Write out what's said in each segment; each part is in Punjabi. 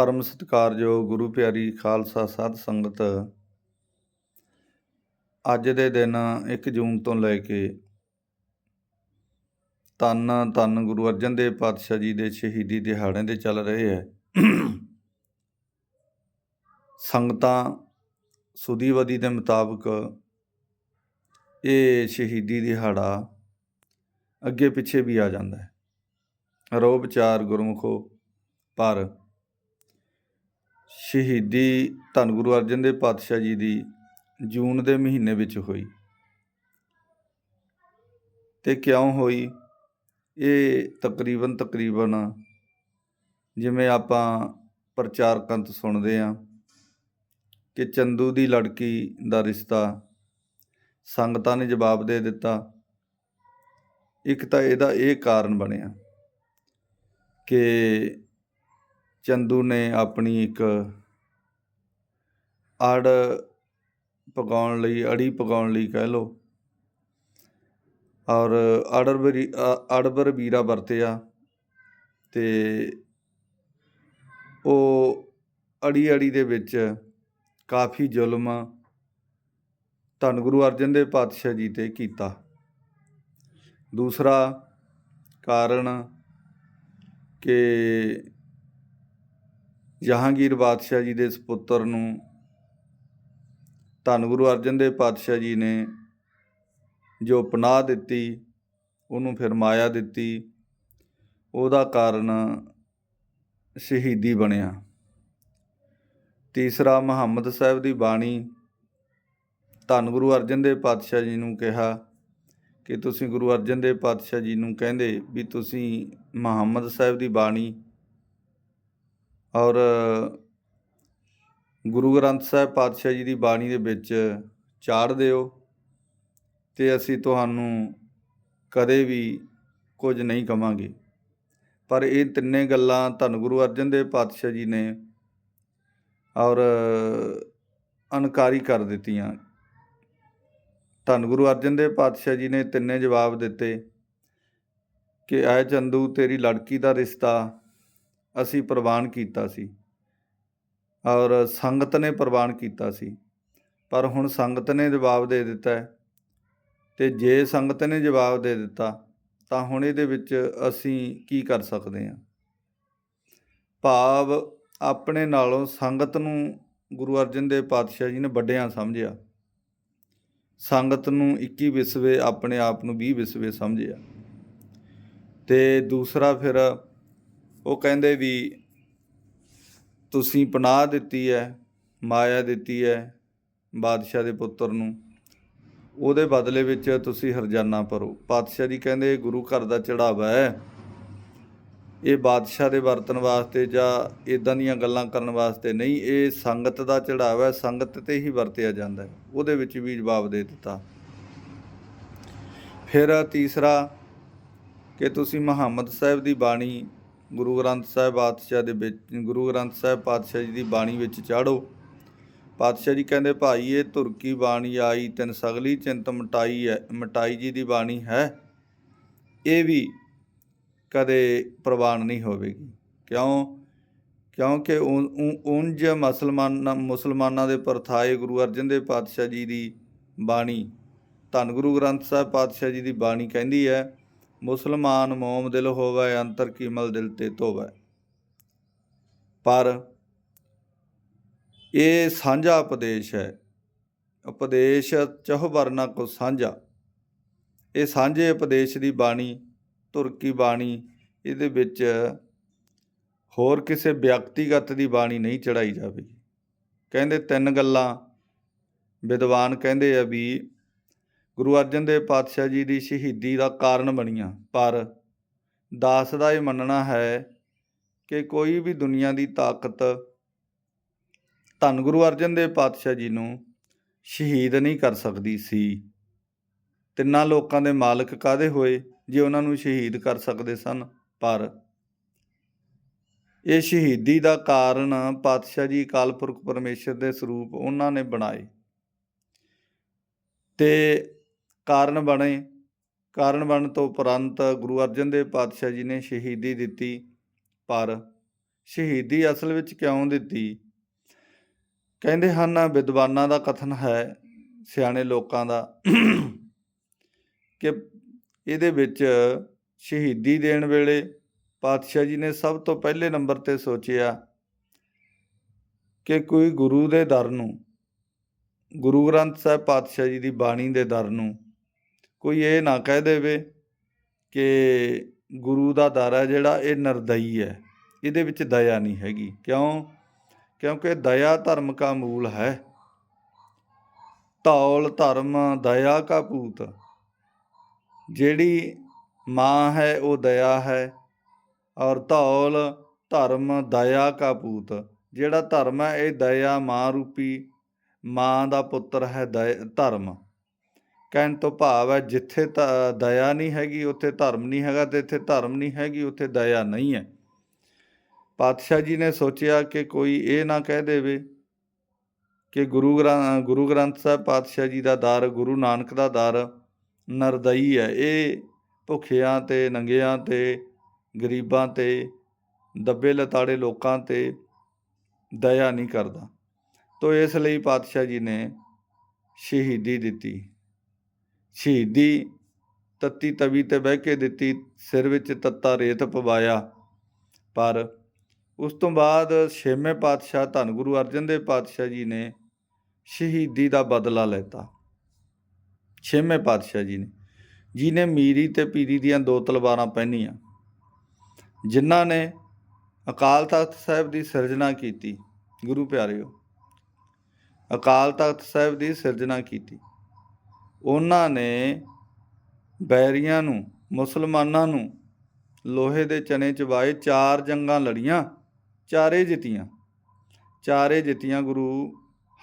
ਪਰਮ ਸਤਿਕਾਰਯੋਗ ਗੁਰੂ ਪਿਆਰੀ ਖਾਲਸਾ ਸਾਧ ਸੰਗਤ। ਅੱਜ ਦੇ ਦਿਨ 1 ਜੂਨ ਤੋਂ ਲੈ ਕੇ ਧੰਨ ਧੰਨ ਗੁਰੂ ਅਰਜਨ ਦੇਵ ਪਾਤਸ਼ਾਹ ਜੀ ਦੇ ਸ਼ਹੀਦੀ ਦਿਹਾੜੇ ਦੇ ਚੱਲ ਰਹੇ ਹੈ। ਸੰਗਤਾਂ ਸੁਦੀਵਦੀ ਦੇ ਮੁਤਾਬਕ ਇਹ ਸ਼ਹੀਦੀ ਦਿਹਾੜਾ ਅੱਗੇ ਪਿੱਛੇ ਵੀ ਆ ਜਾਂਦਾ ਹੈ। ਰੋਹ ਵਿਚਾਰ ਗੁਰਮੁਖੋ ਪਰ ਸ਼ਹੀਦੀ ਧੰਨ ਗੁਰੂ ਅਰਜਨ ਦੇਵ ਪਾਤਸ਼ਾਹ ਜੀ ਦੀ ਜੂਨ ਦੇ ਮਹੀਨੇ ਵਿੱਚ ਹੋਈ। ਤੇ ਕਿਉਂ ਹੋਈ? ਇਹ ਤਕਰੀਬਨ ਤਕਰੀਬਨ ਜਿਵੇਂ ਆਪਾਂ ਪ੍ਰਚਾਰਕਾਂ ਤੋਂ ਸੁਣਦੇ ਆ ਕਿ ਚੰਦੂ ਦੀ ਲੜਕੀ ਦਾ ਰਿਸ਼ਤਾ ਸੰਗਤਾਂ ਨੇ ਜਵਾਬ ਦੇ ਦਿੱਤਾ। ਇੱਕ ਤਾਂ ਇਹਦਾ ਇਹ ਕਾਰਨ ਬਣਿਆ ਕਿ ਚੰਦੂ ਨੇ ਆਪਣੀ ਇੱਕ ਅੜ ਪਕਾਉਣ ਲਈ, ਅੜੀ ਪਕਾਉਣ ਲਈ ਕਹਿ ਲਓ। ਔਰ ਅੜਬਰੀ ਅੜਬਰ ਵੀਰਾ ਵਰਤਿਆ ਤੇ ਉਹ ਅੜੀ ਅੜੀ ਦੇ ਵਿੱਚ ਕਾਫੀ ਜ਼ੁਲਮ ਧੰਨ ਗੁਰੂ ਅਰਜਨ ਦੇਵ ਪਾਤਸ਼ਾਹ ਜੀ ਤੇ ਕੀਤਾ। ਦੂਸਰਾ ਕਾਰਨ ਕਿ ਜਹਾਂਗੀਰ ਬਾਦਸ਼ਾਹ ਜੀ ਦੇ ਸੁਪੁੱਤਰ ਨੂੰ ਧੰਨ ਗੁਰੂ ਅਰਜਨ ਦੇਵ ਪਾਤਸ਼ਾਹ ਜੀ ਨੇ ਜੋ ਪਨਾਹ ਦਿੱਤੀ, ਉਹਨੂੰ ਫਿਰ ਮਾਇਆ ਦਿੱਤੀ। ਉਹਦਾ ਕਾਰਨ ਸ਼ਹੀਦੀ ਬਣਿਆ। ਤੀਸਰਾ, ਮੁਹੰਮਦ ਸਾਹਿਬ ਦੀ ਬਾਣੀ ਧੰਨ ਗੁਰੂ ਅਰਜਨ ਦੇਵ ਪਾਤਸ਼ਾਹ ਜੀ ਨੂੰ ਕਿਹਾ ਕਿ ਤੁਸੀਂ ਗੁਰੂ ਅਰਜਨ ਦੇਵ ਪਾਤਸ਼ਾਹ ਜੀ ਨੂੰ ਕਹਿੰਦੇ ਵੀ ਤੁਸੀਂ ਮੁਹੰਮਦ ਸਾਹਿਬ ਦੀ ਬਾਣੀ ਔਰ ਗੁਰੂ ਗ੍ਰੰਥ ਸਾਹਿਬ ਪਾਤਸ਼ਾਹ ਜੀ ਦੀ ਬਾਣੀ ਦੇ ਵਿੱਚ ਚਾੜ ਦਿਓ ਤੇ ਅਸੀਂ ਤੁਹਾਨੂੰ ਕਦੇ ਵੀ ਕੁਝ ਨਹੀਂ ਕਵਾਂਗੇ। ਪਰ ਇਹ ਤਿੰਨੇ ਗੱਲਾਂ ਧੰਨ ਗੁਰੂ ਅਰਜਨ ਦੇਵ ਪਾਤਸ਼ਾਹ ਜੀ ਨੇ ਔਰ ਅਨਕਾਰੀ ਕਰ ਦਿੱਤੀਆਂ। ਧੰਨ ਗੁਰੂ ਅਰਜਨ ਦੇਵ ਪਾਤਸ਼ਾਹ ਜੀ ਨੇ ਤਿੰਨੇ ਜਵਾਬ ਦਿੱਤੇ ਕਿ, ਐ ਚੰਦੂ, ਤੇਰੀ ਲੜਕੀ ਦਾ ਰਿਸ਼ਤਾ ਅਸੀਂ ਪ੍ਰਵਾਨ ਕੀਤਾ ਸੀ। ਔਰ ਸੰਗਤ ਨੇ ਪ੍ਰਵਾਨ ਕੀਤਾ ਸੀ। ਪਰ ਹੁਣ ਸੰਗਤ ਨੇ ਜਵਾਬ ਦੇ ਦਿੱਤਾ ਹੈ। ਤੇ ਜੇ ਸੰਗਤ ਨੇ ਜਵਾਬ ਦੇ ਦਿੱਤਾ, ਤਾਂ ਹੁਣ ਇਹਦੇ ਵਿੱਚ ਅਸੀਂ ਕੀ ਕਰ ਸਕਦੇ ਹਾਂ? ਭਾਵ ਆਪਣੇ ਨਾਲੋਂ ਸੰਗਤ ਨੂੰ ਗੁਰੂ ਅਰਜਨ ਦੇਵ ਪਾਤਸ਼ਾਹ ਜੀ ਨੇ ਵੱਡਿਆਂ ਸਮਝਿਆ। ਸੰਗਤ ਨੂੰ 21 ਵਿਸਵੇ ਆਪਣੇ ਆਪ ਨੂੰ 20 ਵਿਸਵੇ ਸਮਝਿਆ। ਤੇ ਦੂਸਰਾ ਫਿਰ ਉਹ ਕਹਿੰਦੇ ਵੀ ਤੁਸੀਂ ਪਨਾਹ ਦਿੱਤੀ ਹੈ, ਮਾਇਆ ਦਿੱਤੀ ਹੈ ਬਾਦਸ਼ਾਹ ਦੇ ਪੁੱਤਰ ਨੂੰ। ਉਹਦੇ ਬਦਲੇ ਵਿੱਚ ਤੁਸੀਂ ਹਰਜਾਨਾ ਭਰੋ। ਪਾਤਸ਼ਾਹ ਜੀ ਕਹਿੰਦੇ ਗੁਰੂ ਘਰ ਦਾ ਚੜਾਵਾ ਹੈ। ਇਹ ਬਾਦਸ਼ਾਹ ਦੇ ਵਰਤਨ ਵਾਸਤੇ ਜਾਂ ਇਦਾਂ ਦੀਆਂ ਗੱਲਾਂ ਕਰਨ ਵਾਸਤੇ ਨਹੀਂ, ਇਹ ਸੰਗਤ ਦਾ ਚੜਾਵਾ ਹੈ। ਸੰਗਤ ਤੇ ਹੀ ਵਰਤਿਆ ਜਾਂਦਾ ਹੈ। ਉਹਦੇ ਵਿੱਚ ਵੀ ਜਵਾਬ ਦੇ ਦਿੱਤਾ। ਫਿਰ ਤੀਸਰਾ, ਕਿ ਤੁਸੀਂ ਮੁਹੰਮਦ ਸਾਹਿਬ ਦੀ ਬਾਣੀ ਗੁਰੂ ਗ੍ਰੰਥ ਸਾਹਿਬ ਪਾਤਸ਼ਾਹ ਦੇ ਵਿੱਚ, ਗੁਰੂ ਗ੍ਰੰਥ ਸਾਹਿਬ ਪਾਤਸ਼ਾਹ ਜੀ ਦੀ ਬਾਣੀ ਵਿੱਚ ਚਾੜੋ ਪਾਤਸ਼ਾਹ ਜੀ ਕਹਿੰਦੇ, ਭਾਈ, ਇਹ ਤੁਰਕੀ ਬਾਣੀ ਆਈ, ਤਿੰਨ ਸਗਲੀ ਚਿੰਤ ਮਟਾਈ ਹੈ, ਮਟਾਈ ਜੀ ਦੀ ਬਾਣੀ ਹੈ। ਇਹ ਵੀ ਕਦੇ ਪ੍ਰਵਾਨ ਨਹੀਂ ਹੋਵੇਗੀ। ਕਿਉਂ? ਕਿਉਂਕਿ ਉਂਝ ਮੁਸਲਮਾਨਾਂ ਮੁਸਲਮਾਨਾਂ ਦੇ ਪਰਥਾਏ ਗੁਰੂ ਅਰਜਨ ਦੇਵ ਪਾਤਸ਼ਾਹ ਜੀ ਦੀ ਬਾਣੀ, ਧੰਨ ਗੁਰੂ ਗ੍ਰੰਥ ਸਾਹਿਬ ਪਾਤਸ਼ਾਹ ਜੀ ਦੀ ਬਾਣੀ ਕਹਿੰਦੀ ਹੈ ਮੁਸਲਮਾਨ ਮੋਮ ਦਿਲ ਹੋਵੇ, ਅੰਤਰ ਕੀਮਲ ਦਿਲ ਤੇ ਧੋਵੇ। ਪਰ ਇਹ ਸਾਂਝਾ ਉਪਦੇਸ਼ ਹੈ। ਉਪਦੇਸ਼ ਚਹੁ ਵਰਨਾ ਕੋ ਸਾਂਝਾ। ਇਹ ਸਾਂਝੇ ਉਪਦੇਸ਼ ਦੀ ਬਾਣੀ ਤੁਰਕੀ ਬਾਣੀ, ਇਹਦੇ ਵਿੱਚ ਹੋਰ ਕਿਸੇ ਵਿਅਕਤੀਗਤ ਦੀ ਬਾਣੀ ਨਹੀਂ ਚੜਾਈ ਜਾਵੇਗੀ। ਕਹਿੰਦੇ ਤਿੰਨ ਗੱਲਾਂ ਵਿਦਵਾਨ ਕਹਿੰਦੇ ਆ ਵੀ ਗੁਰੂ ਅਰਜਨ ਦੇਵ ਪਾਤਸ਼ਾਹ ਜੀ ਦੀ ਸ਼ਹੀਦੀ ਦਾ ਕਾਰਨ ਬਣੀਆਂ। ਪਰ ਦਾਸ ਦਾ ਇਹ ਮੰਨਣਾ ਹੈ ਕਿ ਕੋਈ ਵੀ ਦੁਨੀਆ ਦੀ ਤਾਕਤ ਧੰਨ ਗੁਰੂ ਅਰਜਨ ਦੇਵ ਪਾਤਸ਼ਾਹ ਜੀ ਨੂੰ ਸ਼ਹੀਦ ਨਹੀਂ ਕਰ ਸਕਦੀ ਸੀ। ਤਿੰਨਾਂ ਲੋਕਾਂ ਦੇ ਮਾਲਕ ਕਾਦੇ ਹੋਏ ਜੇ ਉਹਨਾਂ ਨੂੰ ਸ਼ਹੀਦ ਕਰ ਸਕਦੇ ਸਨ? ਪਰ ਇਹ ਸ਼ਹੀਦੀ ਦਾ ਕਾਰਨ ਪਾਤਸ਼ਾਹ ਜੀ ਅਕਾਲ ਪੁਰਖ ਪਰਮੇਸ਼ਰ ਦੇ ਸਰੂਪ ਉਹਨਾਂ ਨੇ ਬਣਾਏ। ਤੇ ਕਾਰਨ ਬਣੇ। ਕਾਰਨ ਬਣਨ ਤੋਂ ਉਪਰੰਤ ਗੁਰੂ ਅਰਜਨ ਦੇਵ ਪਾਤਸ਼ਾਹ ਜੀ ਨੇ ਸ਼ਹੀਦੀ ਦਿੱਤੀ, ਪਰ ਸ਼ਹੀਦੀ ਅਸਲ ਵਿੱਚ ਕਿਉਂ ਦਿੱਤੀ? ਕਹਿੰਦੇ ਹਨ, ਵਿਦਵਾਨਾਂ ਦਾ ਕਥਨ ਹੈ, ਸਿਆਣੇ ਲੋਕਾਂ ਦਾ, ਕਿ ਇਹਦੇ ਵਿੱਚ ਸ਼ਹੀਦੀ ਦੇਣ ਵੇਲੇ ਪਾਤਸ਼ਾਹ ਜੀ ਨੇ ਸਭ ਤੋਂ ਪਹਿਲੇ ਨੰਬਰ ਤੇ ਸੋਚਿਆ ਕਿ ਕੋਈ ਗੁਰੂ ਦੇ ਦਰ ਨੂੰ, ਗੁਰੂ ਗ੍ਰੰਥ ਸਾਹਿਬ ਪਾਤਸ਼ਾਹ ਜੀ ਦੀ ਬਾਣੀ ਦੇ ਦਰ ਨੂੰ ਕੋਈ ਇਹ ਨਾ ਕਹਿ ਦੇਵੇ ਕਿ ਗੁਰੂ ਦਾ ਦਰ ਹੈ ਜਿਹੜਾ ਇਹ ਨਰਦਈ ਹੈ, ਇਹਦੇ ਵਿੱਚ ਦਇਆ ਨਹੀਂ ਹੈਗੀ। ਕਿਉਂ? ਕਿਉਂਕਿ ਦਇਆ ਧਰਮ ਕਾ ਮੂਲ ਹੈ। ਧੌਲ ਧਰਮ ਦਇਆ ਕਾ ਪੂਤ ਜਿਹੜੀ ਮਾਂ ਹੈ, ਉਹ ਦਇਆ ਹੈ ਔਰ ਧੌਲ ਧਰਮ ਦਇਆ ਕਾ ਪੂਤ ਜਿਹੜਾ ਧਰਮ ਹੈ, ਇਹ ਦਇਆ ਮਾਂ ਰੂਪੀ ਮਾਂ ਦਾ ਪੁੱਤਰ ਹੈ ਦਇ- ਧਰਮ। ਕਹਿਣ ਤੋਂ ਭਾਵ ਹੈ ਜਿੱਥੇ ਧ- ਦਇਆ ਨਹੀਂ ਹੈਗੀ, ਉੱਥੇ ਧਰਮ ਨਹੀਂ ਹੈਗਾ ਤੇ ਇੱਥੇ ਧਰਮ ਨਹੀਂ ਹੈਗੀ, ਉੱਥੇ ਦਇਆ ਨਹੀਂ ਹੈ। ਪਾਤਸ਼ਾਹ ਜੀ ਨੇ ਸੋਚਿਆ ਕਿ ਕੋਈ ਇਹ ਨਾ ਕਹਿ ਦੇਵੇ ਕਿ ਗੁਰੂ ਗ੍ਰੰਥ ਗੁਰੂ ਗ੍ਰੰਥ ਸਾਹਿਬ ਪਾਤਸ਼ਾਹ ਜੀ ਦਾ ਦਰ, ਗੁਰੂ ਨਾਨਕ ਦਾ ਦਰ ਨਰਦਈ ਹੈ। ਇਹ ਭੁੱਖਿਆਂ ਤੇ, ਨੰਗਿਆਂ ਤੇ, ਗਰੀਬਾਂ ਤੇ, ਦੱਬੇ ਲਤਾੜੇ ਲੋਕਾਂ ਤੇ ਦਇਆ ਨਹੀਂ ਕਰਦਾ। ਤੋ ਇਸ ਲਈ ਪਾਤਸ਼ਾਹ ਜੀ ਨੇ ਸ਼ਹੀਦੀ ਦਿੱਤੀ। ਸ਼ਹੀਦੀ ਤੱਤੀ ਤਵੀ ਤੇ ਬਹਿ ਕੇ ਦਿੱਤੀ, ਸਿਰ ਵਿੱਚ ਤੱਤਾ ਰੇਤ ਪਵਾਇਆ। ਪਰ ਉਸ ਤੋਂ ਬਾਅਦ ਛੇਵੇਂ ਪਾਤਸ਼ਾਹ ਧੰਨ ਗੁਰੂ ਅਰਜਨ ਦੇਵ ਪਾਤਸ਼ਾਹ ਜੀ ਨੇ ਸ਼ਹੀਦੀ ਦਾ ਬਦਲਾ ਲੈਤਾ। ਛੇਵੇਂ ਪਾਤਸ਼ਾਹ ਜੀ ਨੇ, ਜਿਨੇ ਮੀਰੀ ਤੇ ਪੀਰੀ ਦੀਆਂ ਦੋ ਤਲਵਾਰਾਂ ਪਹਿਨੀਆਂ, ਜਿਨ੍ਹਾਂ ਨੇ ਅਕਾਲ ਤਖਤ ਸਾਹਿਬ ਦੀ ਸਿਰਜਣਾ ਕੀਤੀ। ਗੁਰੂ ਪਿਆਰਿਓ, ਅਕਾਲ ਤਖਤ ਸਾਹਿਬ ਦੀ ਸਿਰਜਣਾ ਕੀਤੀ। ਉਹਨਾਂ ਨੇ ਬੈਰੀਆਂ ਨੂੰ, ਮੁਸਲਮਾਨਾਂ ਨੂੰ ਲੋਹੇ ਦੇ ਚਨੇ ਚਵਾਏ ਚਾਰ ਜੰਗਾਂ ਲੜੀਆਂ, ਚਾਰੇ ਜਿੱਤੀਆਂ। ਚਾਰੇ ਜਿੱਤੀਆਂ ਗੁਰੂ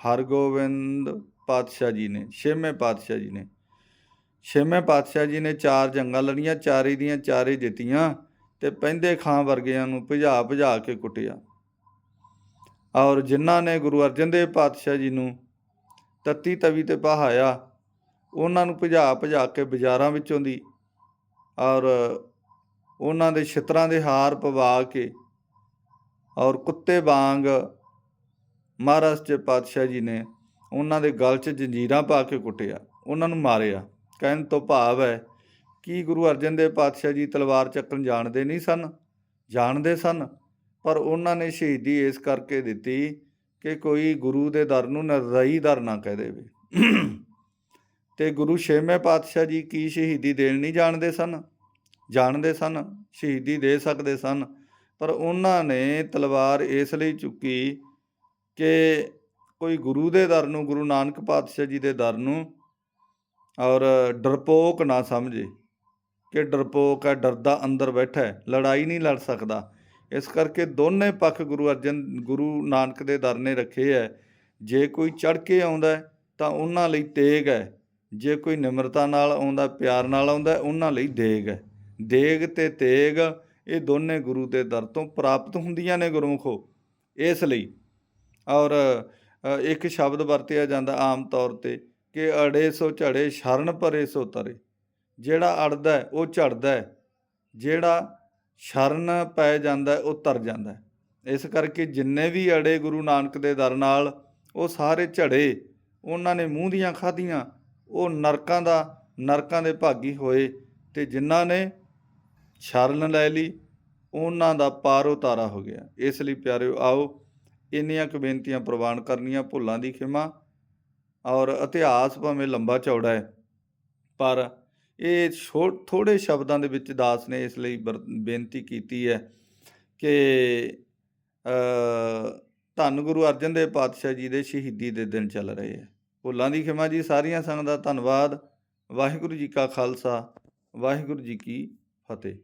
ਹਰਗੋਬਿੰਦ ਪਾਤਸ਼ਾਹ ਜੀ ਨੇ, ਛੇਵੇਂ ਪਾਤਸ਼ਾਹ ਜੀ ਨੇ। ਛੇਵੇਂ ਪਾਤਸ਼ਾਹ ਜੀ ਨੇ ਚਾਰ ਜੰਗਾਂ ਲੜੀਆਂ, ਚਾਰੇ ਦੀਆਂ ਚਾਰੇ ਜਿੱਤੀਆਂ ਤੇ ਪੈਂਦੇ ਖਾਂ ਵਰਗਿਆਂ ਨੂੰ ਭਜਾ ਭਜਾ ਕੇ ਕੁੱਟਿਆ। ਔਰ ਜਿਨ੍ਹਾਂ ਨੇ ਗੁਰੂ ਅਰਜਨ ਦੇਵ ਪਾਤਸ਼ਾਹ ਜੀ ਨੂੰ ਤੱਤੀ ਤਵੀ ਤੇ ਪਹਾਇਆ ਉਹਨਾਂ ਨੂੰ ਭਜਾ ਭਜਾ ਕੇ ਬਾਜ਼ਾਰਾਂ ਵਿੱਚੋਂ ਦੀ ਔਰ ਉਹਨਾਂ ਦੇ ਛਿੱਤਰਾਂ ਦੇ ਹਾਰ ਪਵਾ ਕੇ ਔਰ ਕੁੱਤੇ ਵਾਂਗ ਮਹਾਰਾਜ ਚ ਪਾਤਸ਼ਾਹ ਜੀ ਨੇ ਉਹਨਾਂ ਦੇ ਗਲ 'ਚ ਜੰਜੀਰਾਂ ਪਾ ਕੇ ਕੁੱਟਿਆ, ਉਹਨਾਂ ਨੂੰ ਮਾਰਿਆ। ਕਹਿਣ ਤੋਂ ਭਾਵ ਹੈ ਕਿ ਗੁਰੂ ਅਰਜਨ ਦੇਵ ਪਾਤਸ਼ਾਹ ਜੀ ਤਲਵਾਰ ਚੱਕਣ ਜਾਣਦੇ ਨਹੀਂ ਸਨ, ਜਾਣਦੇ ਸਨ, ਪਰ ਉਹਨਾਂ ਨੇ ਸ਼ਹੀਦੀ ਇਸ ਕਰਕੇ ਦਿੱਤੀ ਕਿ ਕੋਈ ਗੁਰੂ ਦੇ ਦਰ ਨੂੰ ਨਰਦਈ ਦਰ ਨਾ ਕਹਿ ਦੇਵੇ। ਤੇ ਗੁਰੂ ਛੇਵੇਂ ਪਾਤਸ਼ਾਹ ਜੀ ਕੀ ਸ਼ਹੀਦੀ ਦੇਣ ਨਹੀਂ ਜਾਣਦੇ ਸਨ? ਜਾਣਦੇ ਸਨ, ਸ਼ਹੀਦੀ ਦੇ ਸਕਦੇ ਸਨ, ਪਰ ਉਹਨਾਂ ਨੇ ਤਲਵਾਰ ਇਸ ਲਈ ਚੁੱਕੀ ਕਿ ਕੋਈ ਗੁਰੂ ਦੇ ਦਰ ਨੂੰ, ਗੁਰੂ ਨਾਨਕ ਪਾਤਸ਼ਾਹ ਜੀ ਦੇ ਦਰ ਨੂੰ ਔਰ ਡਰਪੋਕ ਨਾ ਸਮਝੇ ਕਿ ਡਰਪੋਕ ਹੈ, ਡਰਦਾ ਅੰਦਰ ਬੈਠਾ ਹੈ, ਲੜਾਈ ਨਹੀਂ ਲੜ ਸਕਦਾ। ਇਸ ਕਰਕੇ ਦੋਨੇ ਪੱਖ ਗੁਰੂ ਅਰਜਨ, ਗੁਰੂ ਨਾਨਕ ਦੇ ਦਰ ਨੇ ਰੱਖੇ ਹੈ। ਜੇ ਕੋਈ ਚੜ ਕੇ ਆਉਂਦਾ ਤਾਂ ਉਹਨਾਂ ਲਈ ਤੇਗ ਹੈ। ਜੇ ਕੋਈ ਨਿਮਰਤਾ ਨਾਲ ਆਉਂਦਾ, ਪਿਆਰ ਨਾਲ ਆਉਂਦਾ, ਉਹਨਾਂ ਲਈ ਦੇਗ ਹੈ। ਦੇਗ ਤੇ ਤੇਗ, ਇਹ ਦੋਨੇ ਗੁਰੂ ਦੇ ਦਰ ਤੋਂ ਪ੍ਰਾਪਤ ਹੁੰਦੀਆਂ ਨੇ ਗੁਰਮੁਖੋ। ਇਸ ਲਈ ਔਰ ਇੱਕ ਸ਼ਬਦ ਵਰਤਿਆ ਜਾਂਦਾ ਆਮ ਤੌਰ ਤੇ ਕਿ ਅੜੇ ਸੋ ਝੜੇ, ਸ਼ਰਨ ਪਰੇ ਸੋ ਤਰੇ। ਜਿਹੜਾ ਅੜਦਾ ਉਹ ਝੜਦਾ ਜਿਹੜਾ ਸ਼ਰਨ ਪੈ ਜਾਂਦਾ ਉਹ ਤਰ ਜਾਂਦਾ ਇਸ ਕਰਕੇ ਜਿੰਨੇ ਵੀ ਅੜੇ ਗੁਰੂ ਨਾਨਕ ਦੇ ਦਰ ਨਾਲ ਉਹ ਸਾਰੇ ਝੜੇ, ਉਹਨਾਂ ਨੇ ਮੂੰਹ ਦੀਆਂ ਖਾਧੀਆਂ ਉਹ ਨਰਕਾਂ ਦਾ ਨਰਕਾਂ ਦੇ ਭਾਗੀ ਹੋਏ ਤੇ ਜਿਨ੍ਹਾਂ ਨੇ ਸ਼ਰਨ ਲੈ ਲਈ ਉਹਨਾਂ ਦਾ ਪਾਰ ਉਤਾਰਾ ਹੋ ਗਿਆ। ਇਸ ਲਈ ਪਿਆਰਿਓ ਆਓ ਇੰਨੀਆਂ ਕੁ ਬੇਨਤੀਆਂ ਪ੍ਰਵਾਨ ਕਰਨੀਆਂ ਭੁੱਲਾਂ ਦੀ ਖਿਮਾ ਔਰ ਇਤਿਹਾਸ ਭਾਵੇਂ ਲੰਬਾ ਚੌੜਾ ਹੈ ਪਰ ਇਹ ਛੋ ਥੋੜੇ ਸ਼ਬਦਾਂ ਦੇ ਵਿੱਚ ਦਾਸ ਨੇ ਇਸ ਲਈ ਬਰ- ਬੇਨਤੀ ਕੀਤੀ ਹੈ ਕਿ ਅ, ਧੰਨ ਗੁਰੂ ਅਰਜਨ ਦੇਵ ਪਾਤਸ਼ਾਹ ਜੀ ਦੇ ਸ਼ਹੀਦੀ ਦੇ ਦਿਨ ਚੱਲ ਰਹੇ ਹੈ। ਭੁੱਲਾਂ ਦੀ ਖਿਮਾ ਜੀ, ਸਾਰੀਆਂ ਸੰਗਤਾਂ ਦਾ ਧੰਨਵਾਦ। ਵਾਹਿਗੁਰੂ ਜੀ ਕਾ ਖਾਲਸਾ, ਵਾਹਿਗੁਰੂ ਜੀ ਕੀ ਫਤਿਹ।